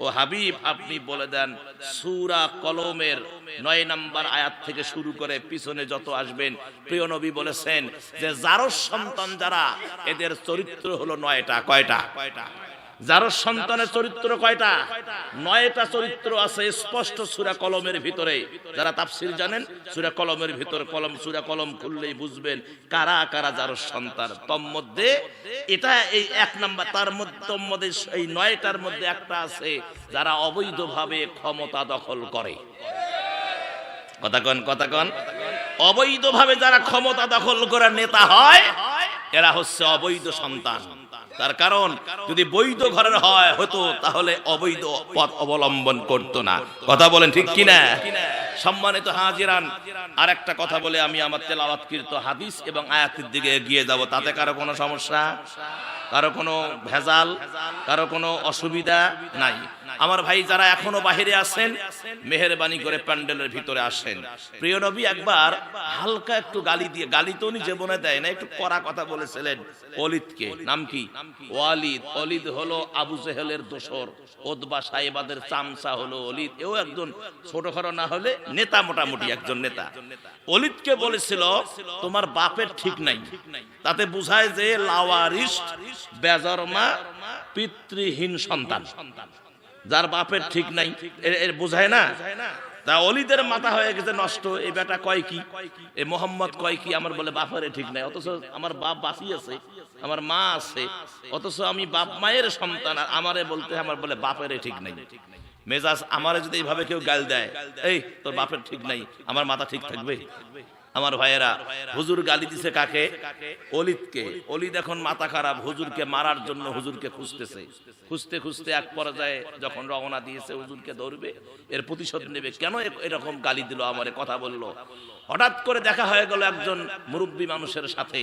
ও হাবিব, আপনি বলে দেন, সুরা কলমের নয় নাম্বার আয়াত থেকে শুরু করে পিছনে যত আসবেন, প্রিয় নবী বলেছেন যে, যারো সন্তান যারা, এদের চরিত্র হলো নয়টা, কয়টা? কয়টা যার সন্তানের চরিত্র কয়টা? নয়টা চরিত্র আছে স্পষ্ট সুরা কলমের ভিতরে। যারা তাফসির জানেন, সুরা কলমের ভিতরে কলম, সুরা কলম খুললেই বুঝবেন কারা কারা যার সন্তান। তন্মধ্যে এটা এই এক নাম্বার, তার মধ্যে এই নয়টার মধ্যে একটা আছে যারা অবৈধভাবে ক্ষমতা দখল করে। কথা কন কথা কন। অবৈধভাবে যারা ক্ষমতা দখল করার নেতা হয়, এরা হচ্ছে অবৈধ সন্তান। তার কারণ, যদি বৈধ ঘরের হয়, হতো তাহলে অবৈধ পথ অবলম্বন করত না। কথা বলেন ঠিক কিনা? সম্মানিত হাজিরান আর একটা কথা বলে আমি আমার তেলাওয়াতকৃত হাদিস এবং আয়াতের দিকে এগিয়ে যাব। তাতে কারও কোনো সমস্যা? কারও কোনো ভেজাল? কারও কোনো অসুবিধা? নাই। আমার ভাই যারা এখনও বাহিরে আছেন, মেহরবানি করে প্যান্ডেলের ভিতরে আসেন। প্রিয় নবী, একবার হালকা একটু গালি দিয়ে, গালি তো উনি জীবনে দেয় না, একটু কড়া কথা বলেছিলেন অলিদকে নাম কি? ওয়ালিদ। অলিদ হলো আবু জেহেলের দোসর। ওদবা সাহেবাদের চামচা হলো অলিদ এও একজন ছোট ছোটখাটো না হলে নেতা মোটামুটি, একজন নেতা। অলিদকে বলেছিল, তোমার বাপের ঠিক নাই। তাতে বুঝায় যে লাওয়ারিস বেজরমা, পিতৃহীন সন্তান। যার বাপের ঠিক নাই, এর- বোঝায় না? তা অলিদের মাথা হয়ে গেছে নষ্ট, এই বেটা কয় কি? এ মোহাম্মদ কয় কি? আমার বলে বাপের ঠিক নাই, অথচ আমার বাপ বাঁচি আছে, আমার মা আছে, অথচ আমি বাপ মায়ের সন্তান, আর আমারে বলতে আমার বলে বাপের ঠিক নাই। মেজাজ আমারে যদি এইভাবে কেউ গাল দেয়, এই, তোর বাপের ঠিক নাই, আমার মাথা ঠিক থাকবে? আমার ভাইয়েরা, হুজুর গালি দিছে কাকে? অলিদকে। অলিদ এখন মাথা খারাপ, হুজুরকে মারার জন্য হুজুরকে খুঁজতেছে। খুঁজতে খুঁজতে এক পর্যায়ে যখন রওনা দিয়েছে, হুজুরকে ধরবে, এর প্রতিশোধ নেবে। কেন এরকম গালি দিল আমারে, কথা বলল? হঠাৎ করে দেখা হয়ে গেল একজন মুরব্বী মানুষের সাথে।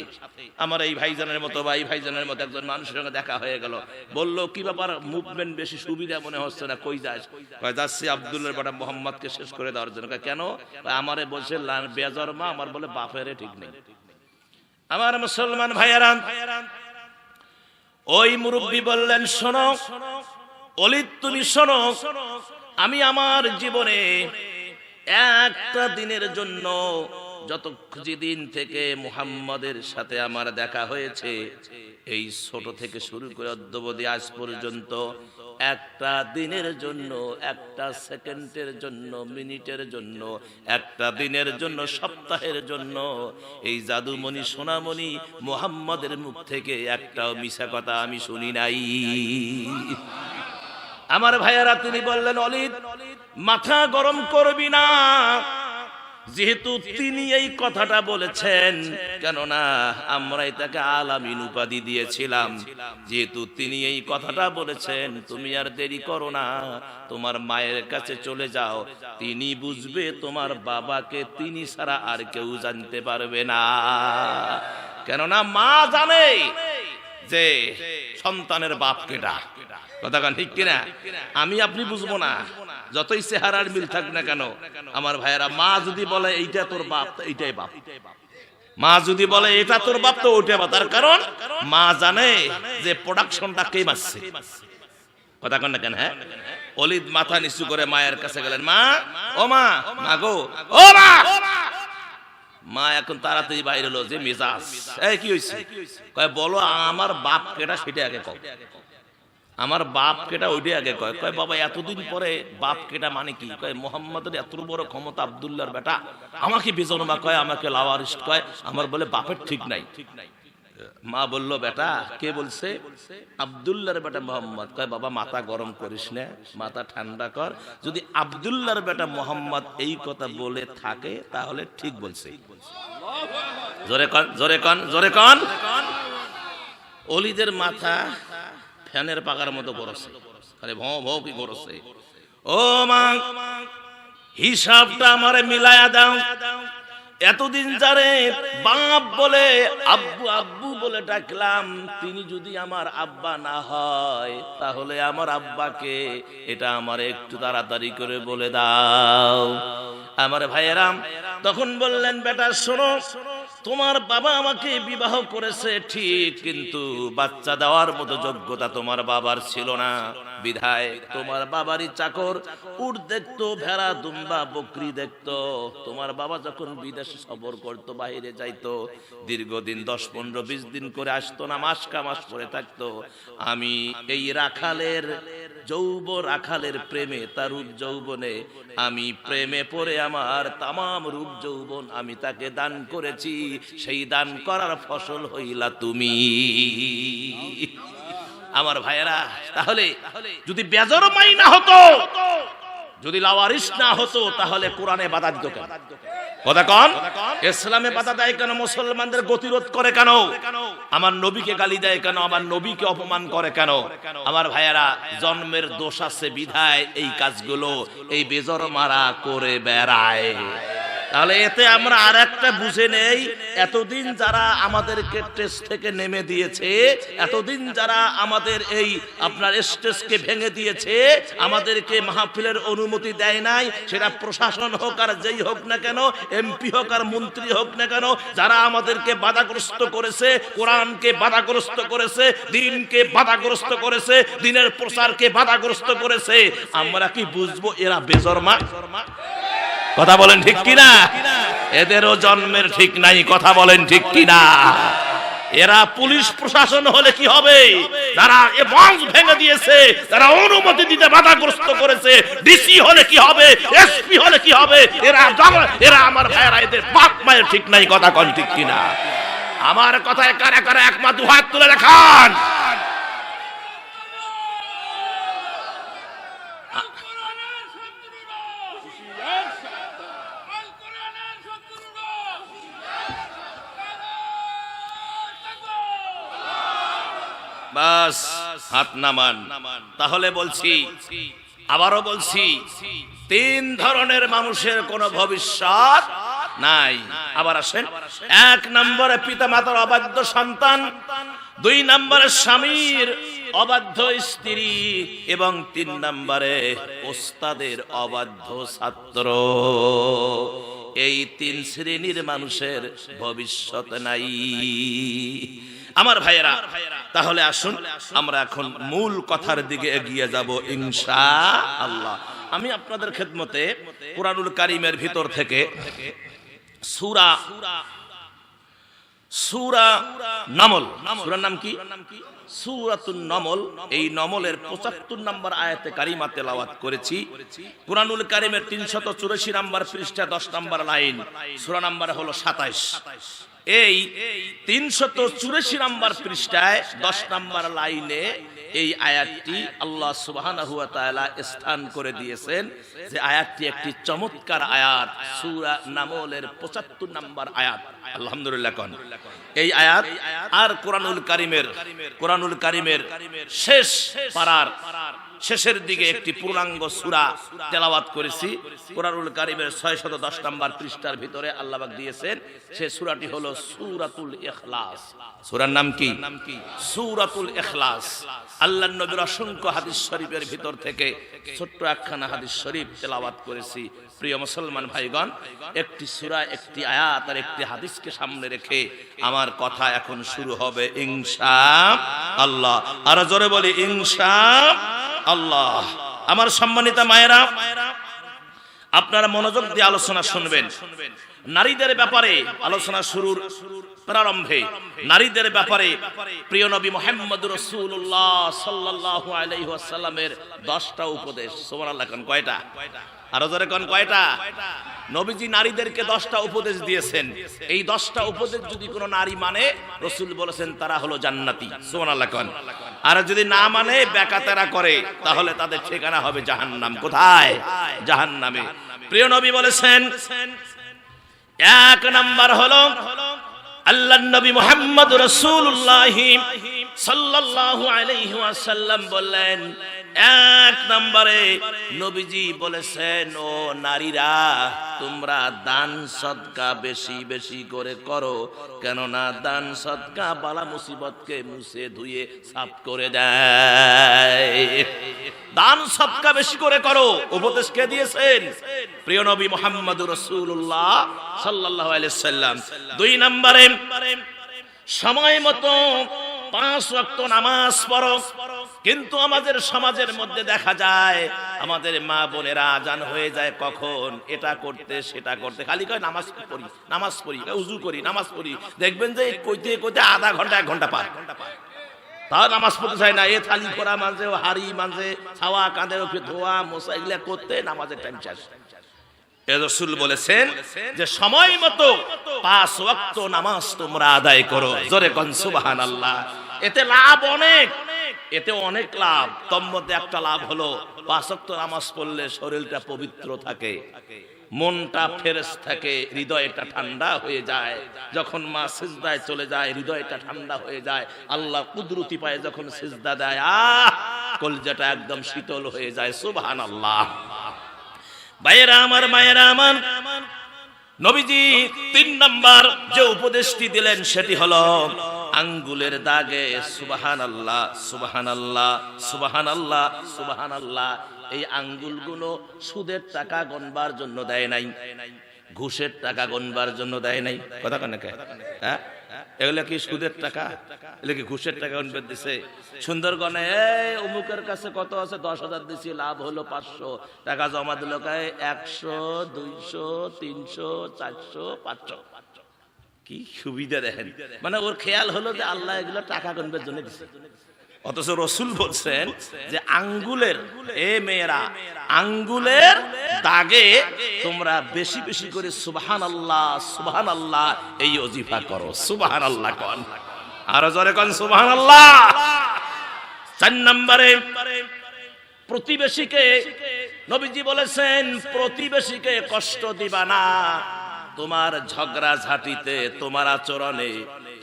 আমার এই ভাইজানের মতো বা এই ভাইজানের মতো একজন মানুষের সঙ্গে দেখা হয়ে গেল। বলল, কি ব্যাপার? মুভমেন্ট বেশি সুবিধা মনে হচ্ছে না? কই যাস? কয়, যাচ্ছি আব্দুল্লাহ বাটা মোহাম্মদকে শেষ করে দেওয়ার জন্য। কেন? আমারে বলছে বেজর মা, আমার বলে বাপেরে ঠিক নেই। আমার মুসলমান ভাইয়ারান ওই মুরব্বী বললেন, শোনো, অলিত তুমি শোনো, আমি আমার জীবনে একটা দিনের জন্য যত দিন থেকে মুহাম্মাদের সাথে আমার দেখা হয়েছে, এই ছোট থেকে শুরু করে অদ্যবধি আজ পর্যন্ত একটা দিনের জন্য, একটা সেকেন্ডের জন্য, মিনিটের জন্য, একটা দিনের জন্য, সপ্তাহের জন্য এই জাদুমণি, সোনামণি মোহাম্মদের মুখ থেকে একটাও মিশা কথা আমি শুনি নাই। আমার ভাইয়ারা তিনি বললেন, অলিদ মাথা গরম করবি না। যেহেতু তিনি এই কথাটা বলেছেন, কেননা আমরাই তাকে আলামিন উপাধি দিয়েছিলাম। যেহেতু তিনি এই কথাটা বলেছেন, তুমি আর দেরি করো না, তোমার মায়ের কাছে চলে যাও। তিনি বুঝবে তোমার বাবাকে তিনি ছাড়া আর কেউ জানতে পারবে না। কেননা মা জানে যে সন্তানের বাপ কেটা কথা ঠিক কিনা? আমি আপনি বুঝব না। যতই চেহারার মিল থাক না কেন, আমার ভাইয়েরা, মা যদি বলে, এইটা তোর বাপ এইটাই বাপ। মা যদি বলে, এটা তোর বাপ তো ওইটা বাপ। তার কারণ, মা জানে যে প্রোডাকশনটা কে মারছে কথা কন না কেন হ্যাঁ? অলিদ মাথা নিচু করে মায়ের কাছে গেলেন, মা, ও মা মা গো, ও মা! মা এখন তাড়াতাড়ি বাইরে হলো যে মেজাজ, এই কি হয়েছে কয়, বলো, আমার বাপ কেটা সেটা আগে কও। আমার বাপ কেটা ওইটাই আগে কয় কয়, বাবা, এতদিন পরে বাপ কেটা মানে কি? কয়, মোহাম্মদের এত বড় ক্ষমতা আবদুল্লার বেটা। আমাকে বেজনমা কয়, আমাকে লাওয়ারিস কয়। আমার বলে, বাপের ঠিক নাই ঠিক নাই। মা বলল, বেটা, কে বলছে? আব্দুল্লাহর বেটা মোহাম্মদ। কয়, বাবা, মাথা গরম করিস না, মাথা ঠান্ডা কর। যদি আব্দুল্লাহর বেটা মোহাম্মদ এই কথা বলে থাকে, তাহলে ঠিক বলছে। জোরে কন জোরে কন জোরে কন। অলিদের মাথা ফ্যানের পাকার মতো গরছে আরে ভৌ ভৌ কি গরছে ও মা, হিসাবটা আমারে মিলায়া দাও। এতদিন যারে বাপ বলে, আব্বু আব্বু বলে ডাকলাম, তিনি যদি আমার আব্বা না হয়, তাহলে আমার আব্বাকে এটা আমার একটু তাড়াতাড়ি করে বলে দাও। আমার ভাইয়েরাম, তখন বললেন, বেটা, শোনো তোমার বাবা আমাকে বিবাহ করেছে, ঠিক কিন্তু বাচ্চা দেওয়ার মতো যোগ্যতা তোমার বাবার ছিল না। বিধায় তোমার বাবারই চাকর, উট দেখতো, ভেড়া, দুম্বা, বকরি দেখতো। তোমার বাবা যখন বিদেশে সফর করতো, বাইরে যাইতো, দীর্ঘদিন দশ, পনেরো, বিশ দিন করে আসতো না, মাস কা মাস করে থাকতো। আমি এই রাখালের যৌব রাখালের প্রেমে তার রূপ যৌবনে আমি প্রেমে পড়ে আমার তামাম রূপ যৌবন আমি তাকে দান করেছি সেই দান করার ফসল হইলা তুমি। আমার ভাইয়েরা তাহলে যদি বেজর মাই না হতো যদি লাওয়ারিস না হতো তাহলে কোরআনে বাধা দিত কেন কথা কন। ইসলামে বাধা দেয় কেন? মুসলমানদের গতিরোধ করে কেন? আমার নবীকে গালি দেয় কেন? আমার নবীকে অপমান করে কেন? আমার ভাইয়ারা, জন্মের দোষ আছে, বিধায় এই কাজগুলো এই বেজর মারা করে বেড়ায়। তাহলে এতে আমরা আর একটা বুঝে নেই, এতদিন যারা আমাদেরকে টেস্ট থেকে নেমে দিয়েছে, এতদিন যারা আমাদের এই আপনার স্টেজকে ভেঙে দিয়েছে, আমাদেরকে মাহফিলের অনুমতি দেয় নাই, সেটা প্রশাসন হোক আর যেই হোক না কেন এমপি হোক আর মন্ত্রী হোক না কেন, যারা আমাদেরকে বাধাগ্রস্ত করেছে, কোরআনকে বাধাগ্রস্ত করেছে, দিনকে বাধাগ্রস্ত করেছে, দিনের প্রচারকে বাধাগ্রস্ত করেছে, আমরা কি বুঝব এরা বেজরমা কথা বলেন ঠিক কিনা? এদেরও জন্মের ঠিক নাই, কথা বলেন ঠিক কিনা? এরা পুলিশ প্রশাসন হলে কি হবে? তারা এ মঞ্চ ভেঙে দিয়েছে তারা অনুমতি দিতে বাধাগ্রস্ত করেছে ডিসি হলে কি হবে? এসপি হলে কি হবে? এরা এরা আমার ভাইয়েরা, এদের বাপ মায়ের ঠিক নাই, কথা কন ঠিক কিনা? আমার কথায় কারা কারা একমা দু হাত তুলে দেখান। বাস, হাত নামান। তাহলে বলছি, আবারও বলছি, তিন ধরনের মানুষের কোন ভবিষ্যৎ নাই। আবার আসেন, এক নম্বরে পিতা মাতার অবাধ্য সন্তান, দুই নম্বরে স্বামীর অবাধ্য স্ত্রী, এবং তিন নম্বরে ওস্তাদের অবাধ্য ছাত্র। এই তিন শ্রেণির মানুষের ভবিষ্যৎ নাই। আমার ভাইয়েরা, তাহলে আসুন, আমরা এখন মূল কথার দিকে এগিয়ে যাব ইনশা আল্লাহ আমি আপনাদের খেদমতে কোরআনুল কারিমের ভিতর থেকে সুরা সুরা নমল। নাম কি? সুরাতুন এই নমলের পঁচাত্তর নম্বর আয়াতে কারিমা তেলাওয়াত করেছি। কোরআনুল কারিমের তিনশত চুরাশি নম্বর পৃষ্ঠা, দশ নম্বর লাইন। সুরা নাম্বার হলো সাতাইশ। এই তিনশত চুরাশি নম্বর পৃষ্ঠায় দশ নম্বর লাইনে এই আয়াতটি আল্লাহ তাআলা স্থান করে দিয়েছেন যে আয়াতটি একটি চমৎকার আয়াত, সুরা নামলের পঁচাত্তর নাম্বার আয়াত। আলহামদুলিল্লাহ এই আয়াত আর কোরআনুল কারিমের কোরআনুল কারিমের শেষ পারার শেষের দিকে একটি পূর্ণাঙ্গ সূরা তেলাওয়াত করেছি। কোরআনুল কারিমের 610 নম্বর পৃষ্ঠার ভিতরে আল্লাহ পাক দিয়েছেন সে সূরাটি হলো সুরাতুল ইখলাস। সূরার নাম কি? সূরাতুল ইখলাস। আল্লাহর নবীর অসংখ্য হাদিস শরীফের ভিতর থেকে ছোট্ট একখানা হাদিস শরীফ তেলাওয়াত করেছি। প্রিয় মুসলমান ভাইগণ একটি সুরা একটি আয়াত আর একটি হাদিসকে সামনে রেখে আমার কথা এখন শুরু হবে। ইনশা আল্লাহ। আর জোরে বলি ইনশা আল্লাহ। আমার সম্মানিত মায়েরা, আপনারা মনোযোগ দিয়ে আলোচনা শুনবেন। নারীদের ব্যাপারে আলোচনা শুরুর প্রারম্ভে, নারীদের ব্যাপারে প্রিয় নবী মোহাম্মদ রসুল্লাহ সাল্লাল্লাহু আলাইহি দশটা 10টা উপদেশ। সুবহানাল্লাহ, কোন কয়টা? আরও জোরে কোন কয়টা? নবীজি নারীদেরকে দশটা উপদেশ দিয়েছেন। এই দশটা উপদেশ যদি কোনো নারী মানে রসুল বলেছেন তারা হলো জান্নাতি। সুবহানাল্লাহ, কোন? আর যদি না মানে বেকাতারা করে, তাহলে তাদের ঠিকানা হবে জাহান্নাম। কোথায়? জাহান্নামে। প্রিয় নবী বলেছেন, এক নাম্বার হলো আল্লাহ নবী মোহাম্মদ রসুল্লাহ সাল্লাল্লাহু আলাইহি ওয়াসাল্লাম বললেন এক নম্বরে নবীজি বলেছেন, ও নারীরা, তোমরা দান সদকা বেশি বেশি করে করো, কেননা দান সদকা বালা মুসিবতকে মুছে ধুয়ে সাফ করে দেয়। দান সদকা বেশি করে করো। উপদেশ কে দিয়েছেন? প্রিয় নবী মোহাম্মদ রসুল্লাহ সাল্লাহ আলাইসাল্লাম দুই নম্বরে, সময় মতো পাঁচ ওয়াক্ত নামাজ পড়ো কিন্তু আমাদের সমাজের মধ্যে দেখা যায়, আমাদের মা বোনেরা আজান হয়ে যায় কখন? এটা করতে, সেটা করতে। খালি কয়, নামাজ পড়ি নামাজ পড়ি উজু করি, নামাজ পড়ি। দেখবেন যে কইতে কইতে আধা ঘণ্টা, এক ঘণ্টা পার। নামাজ পড়তে না, এ থালি করা হাড়ি মানছে ছাওয়া ধোয়া এগুলা করতে নামাজের টাইম এ রসুল বলেছেন যে সময় মতো পাঁচ ওয়াক্ত নামাজ তোমরা আদায় করো। জোরে আল্লাহ এতে লাভ অনেক। এতে অনেক লাভ। মধ্যে একটা লাভ হলো পাঁচ ওয়াক্ত নামাজ পড়লে শরীরটা পবিত্র থাকে, মনটা ফেরেস থাকে, হৃদয়টা ঠান্ডা হয়ে যায়। যখন মা সিজদায় চলে যায়, হৃদয়টা ঠান্ডা হয়ে যায়। আল্লাহ কুদরতি পায় যখন সিজদা দেয়, আহ, কলজাটা একদম শীতল হয়ে যায়। সুবহান আল্লাহ ভাইয়েরা আমার, মায়েরা আমার নবীজি তিন নাম্বার যে উপদেশটি দিলেন সেটি হল, আঙ্গুলের দাগে সুবাহান আল্লাহ সুবাহান আল্লাহ সুবাহান আল্লাহ সুবাহান আল্লাহ এই আঙ্গুলগুলো সুদের টাকা গণবার জন্য দেয় নাই, ঘুষের টাকা গণবার জন্য দেয় নাই। কথা কেন হ্যাঁ? এগুলো কি সুদের টাকা? এগুলো কি ঘুষের টাকা গণবার দিছে? সুন্দরগণে, এই অমুকের কাছে কত আছে? দশ হাজার দিছি, লাভ হলো পাঁচশো। টাকা জমা দিল কায়, একশো, দুইশো, তিনশো, চারশো, পাঁচশো। কি সুবিধা দেখেন? মানে ওর খেয়াল হলো যে আল্লাহ এগুলো টাকা গুনবে জন্য দিছে। অথচ রসুল বলছেন যে আঙ্গুলের এ মেয়েরা আঙ্গুলের দাগে তোমরা বেশি বেশি করে সুবহান আল্লাহ সুবহান আল্লাহ এই অজিফা করো সুবহান আল্লাহ কন। আরও জোরে কন সুবহান আল্লাহ চার নম্বরে প্রতিবেশীকে নবীজি বলেছেন প্রতিবেশীকে কষ্ট দিবা না তোমার ঝগড়া ঝাঁটিতে তোমার আচরণে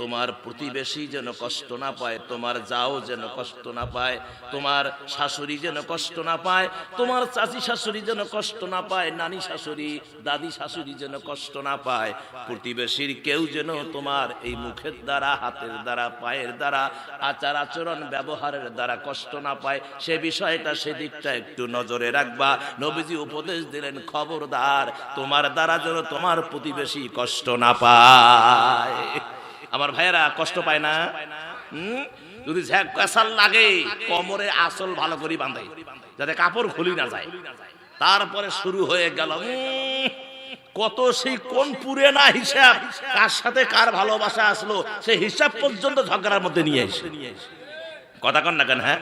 তোমার প্রতিবেশী যেন কষ্ট না পায়, তোমার যাও যেন কষ্ট না পায়, তোমার শাশুড়ি যেন কষ্ট না পায়, তোমার চাচি শাশুড়ি যেন কষ্ট না পায়, নানি শাশুড়ি, দাদি শাশুড়ি যেন কষ্ট না পায়, প্রতিবেশীর কেউ যেন তোমার এই মুখের দ্বারা, হাতের দ্বারা, পায়ের দ্বারা, আচার আচরণ, ব্যবহারের দ্বারা কষ্ট না পায়, সে বিষয়টা সেদিকটা একটু নজরে রাখবা। নবীজি উপদেশ দিলেন, খবরদার, তোমার দ্বারা যেন তোমার প্রতিবেশী কষ্ট না পায়। আমার ভাইয়েরা কষ্ট পায় না? যদি লাগে, কোমরে আসল ভালো করে বাঁধে, যাতে কাপড় খুলি না যায়। তারপরে শুরু হয়ে গেল কত সেই কোন পুরে না হিসাব, কার সাথে কার ভালোবাসা আসলো, সেই হিসাব পর্যন্ত ঝগড়ার মধ্যে নিয়ে এসে। কথা কন না কেন হ্যাঁ?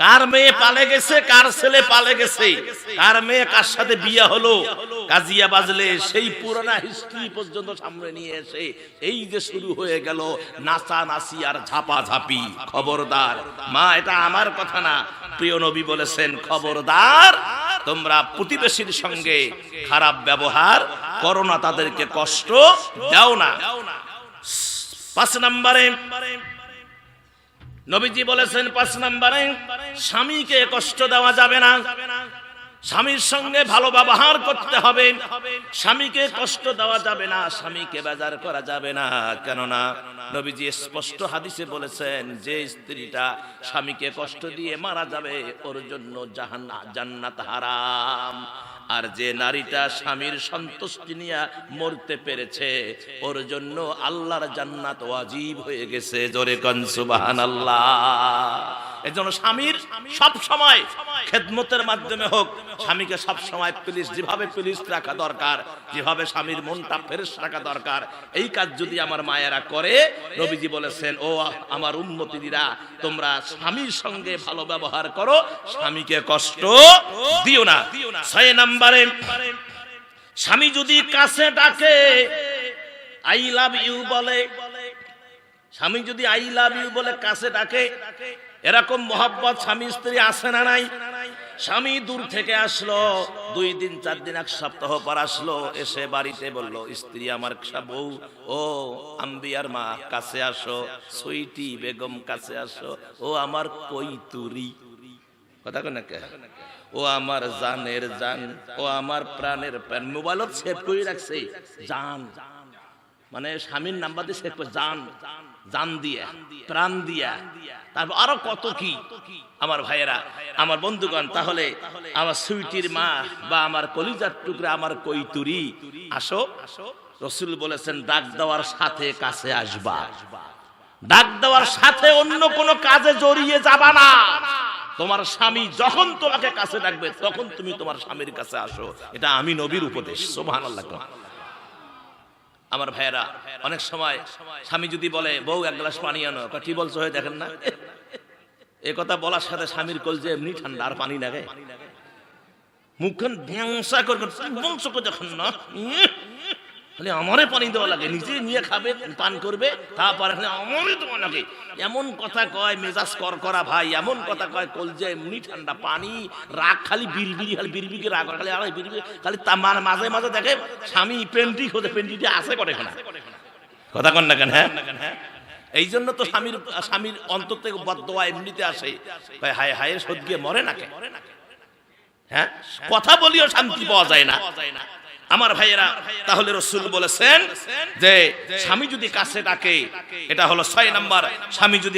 কার মেয়ে পালে গেছে, কার ছেলে পালে গেছে? কার মেয়ে কার সাথে বিয়ে হলো? কাজিয়া বাজলে সেই পুরোনা হিস্ট্রি পর্যন্ত সামনে নিয়ে এসে এই যে শুরু হয়ে গেল নাচা নাচি আর ঝাপা ঝাপি। খবরদার। মা, এটা আমার কথা না। প্রিয় নবী বলেছেন, খবরদার, তোমরা প্রতিবেশীর সঙ্গে খারাপ ব্যবহার করো না, তাদেরকে কষ্ট দাও না। পাঁচ নম্বরে নবীজি বলেছেন, পাঁচ নম্বরে, স্বামীকে কষ্ট দেওয়া যাবে না। স্বামীর সঙ্গে ভালো ব্যবহার করতে হবে। স্বামীকে কষ্ট দেওয়া যাবে না, স্বামীকে বাজার করা যাবে না। কেননা, নবীজি স্পষ্ট হাদিসে বলেছেন, যে স্ত্রীটা স্বামীকে কষ্ট দিয়ে মারা যাবে, ওর জন্য জান্নাত হারাম। আর যে নারীটা স্বামীর সন্তুষ্টি নিয়ে মরতে পেরেছে, ওর জন্য আল্লাহর জান্নাত ওয়াজিব হয়ে গেছে। জোরে কন সুবহানাল্লাহ এজন্য স্বামীর সব সময় খেদমতের মাধ্যমে হোক, স্বামীকে সব সময় পুলিশ যেভাবে পুলিশ রাখা দরকার, যেভাবে স্বামীর মনটা ফেরেশ রাখা দরকার, এই কাজ যদি আমার মায়েরা করে, নবীজি বলেছেন, ও আমার উন্মতিরা তোমরা স্বামীর সঙ্গে ভালো ব্যবহার করো, স্বামীকে কষ্ট দিও না। ছয় নাম্বারে, স্বামী যদি কাছে ডাকে আই লাভ ইউ বলে, স্বামী যদি আই লাভ ইউ বলে কাছে ডাকে এরকম মোহাব্বত স্বামী স্ত্রী আছে না নাই? স্বামী দূর থেকে আসলো, দুই দিন, চার দিন, এক সপ্তাহ পর আসলো, এসে বাড়িতে বলল, স্ত্রী আমার বউ, ও আম্বিয়ার মা, কাছে আসো, সুইটি বেগম কাছে আসো, ও আমার কৈতুরি। কথা কেন ও আমার জানের জান, ও আমার প্রাণের প্রাণ, মোবাইলত সেভ করে রাখছে, জান। মানে স্বামীর নাম্বার দিয়ে সেভ করে, জান। জান দিয়া, প্রাণ দিয়া। তারপর আরও কত কি? আমার ভাইয়েরা, আমার বন্ধুগণ, তাহলে আমার সুইটির মা বা আমার কলিজার টুকরা, আমার কৈতুরি, আসো। রসুল বলেছেন, ডাক দেওয়ার সাথে কাছে আসবা। ডাক দেওয়ার সাথে অন্য কোনো কাজে জড়িয়ে যাবা না। তোমার স্বামী যখন তোমাকে কাছে ডাকবে, তখন তুমি তোমার স্বামীর কাছে আসো। এটা আমি নবীর উপদেশ সোভান আল্লাহ আমার ভাইয়েরা অনেক সময় স্বামী যদি বলে বউ এক গ্লাস পানি আনো। কি বলছো হয়ে দেখেন না? এ কথা বলার সাথে স্বামীর কল যে এমনি ঠান্ডা আর পানি লাগে। মুখখান ভ্যাংসা করে করে, "তুই বলছো কো যখন না? খালি আমারে পানি দেওয়া লাগে, নিজে নিয়ে খাবে, পান করবে, তারপরে আমারে দেওয়া লাগে। এমন কথা কয়, মেজাজ কর করা ভাই, এমন কথা কয় কল যে এমনি ঠান্ডা পানি, রাগ খালি বিড়বিড়ি খালি বিড়বিড়ি রাগ খালি আড়াই বিড়বিড়ি, খালি তা মা- মাঝে মাঝে দেখে স্বামী পেন্টি খোঁজে পেন্টিটি আছে করে না কথা কন না কেন হ্যাঁ? এই জন্য তো স্বামীর স্বামীর অন্তর থেকে বদোয়া এমনিতে আসে। হায় হায় সদ গিয়ে মরে না কেন হ্যাঁ? কথা বলিও শান্তি পাওয়া যায় না। আমার ভাইয়েরা, তাহলে রসুল বলেছেন যে, স্বামী যদি কাছে ডাকে এটা হলো ছয় নাম্বার, স্বামী যদি